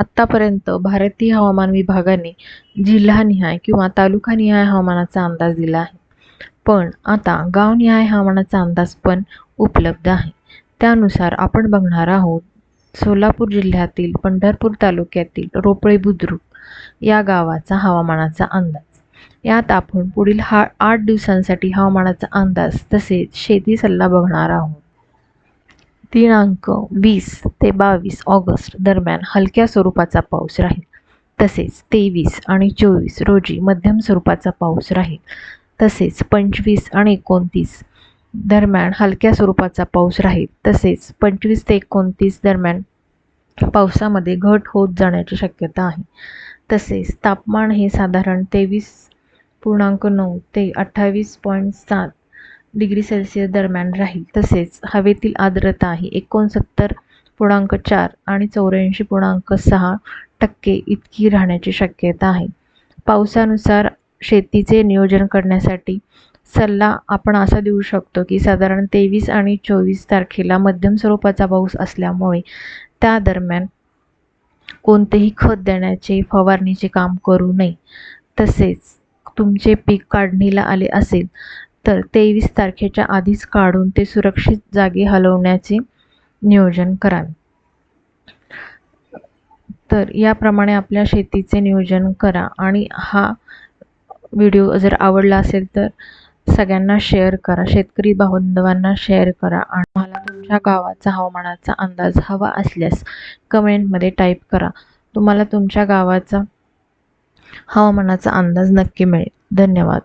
आत्तापर्यंत भारतीय हवामान विभागाने जिल्हानिहाय किंवा तालुकानिहाय हवामानाचा अंदाज दिला आहे. पण आता गावनिहाय हवामानाचा अंदाज पण उपलब्ध आहे. त्यानुसार आपण बघणार आहोत सोलापूर जिल्ह्यातील पंढरपूर तालुक्यातील रोपळे बुद्रुक या गावाचा हवामानाचा अंदाज. यात आपण पुढील हा आठ दिवसांसाठी हवामानाचा अंदाज तसेच शेती सल्ला बघणार आहोत. दिनांक वीस ते बावीस ऑगस्ट दरम्यान हलक्या स्वरूपाचा पाऊस राहील. तसेच तेवीस आणि चोवीस रोजी मध्यम स्वरूपाचा पाऊस राहील. तसेच पंचवीस आणि एकोणतीस दरम्यान हलक्या स्वरूपाचा पाऊस राहील. तसेच पंचवीस ते एकोणतीस दरम्यान पावसामध्ये घट होत जाण्याची शक्यता आहे. तसेच तापमान हे साधारण तेवीस पूर्णांक नऊ ते अठ्ठावीस पॉईंट सात डिग्री सेल्सिअस दरम्यान राहील. तसेच हवेतील आर्द्रता ही एकोणसत्तर पूर्णांक चार आणि चौऱ्याऐंशी पूर्णांक सहा टक्के इतकी राहण्याची शक्यता आहे. पावसानुसार शेतीचे नियोजन करण्यासाठी सल्ला आपण असा देऊ शकतो की साधारण तेवीस आणि चोवीस तारखेला मध्यम स्वरूपाचा पाऊस असल्यामुळे त्या दरम्यान कोणतेही खत देण्याचे फवारणीचे काम करू नये. तसेच तुमचे पीक काढणीला आले असेल तर तेवीस तारखेच्या आधीच काढून ते सुरक्षित जागी हलवण्याचे नियोजन करावे. तर याप्रमाणे आपल्या शेतीचे नियोजन करा आणि हा व्हिडिओ जर आवडला असेल तर सगळ्यांना शेअर करा शेतकरी बांधवांना शेअर करा आणि मला तुमच्या गावाचा हवामानाचा अंदाज हवा असल्यास कमेंटमध्ये टाईप करा. तुम्हाला तुमच्या गावाचा हवामानाचा अंदाज नक्की मिळेल. धन्यवाद.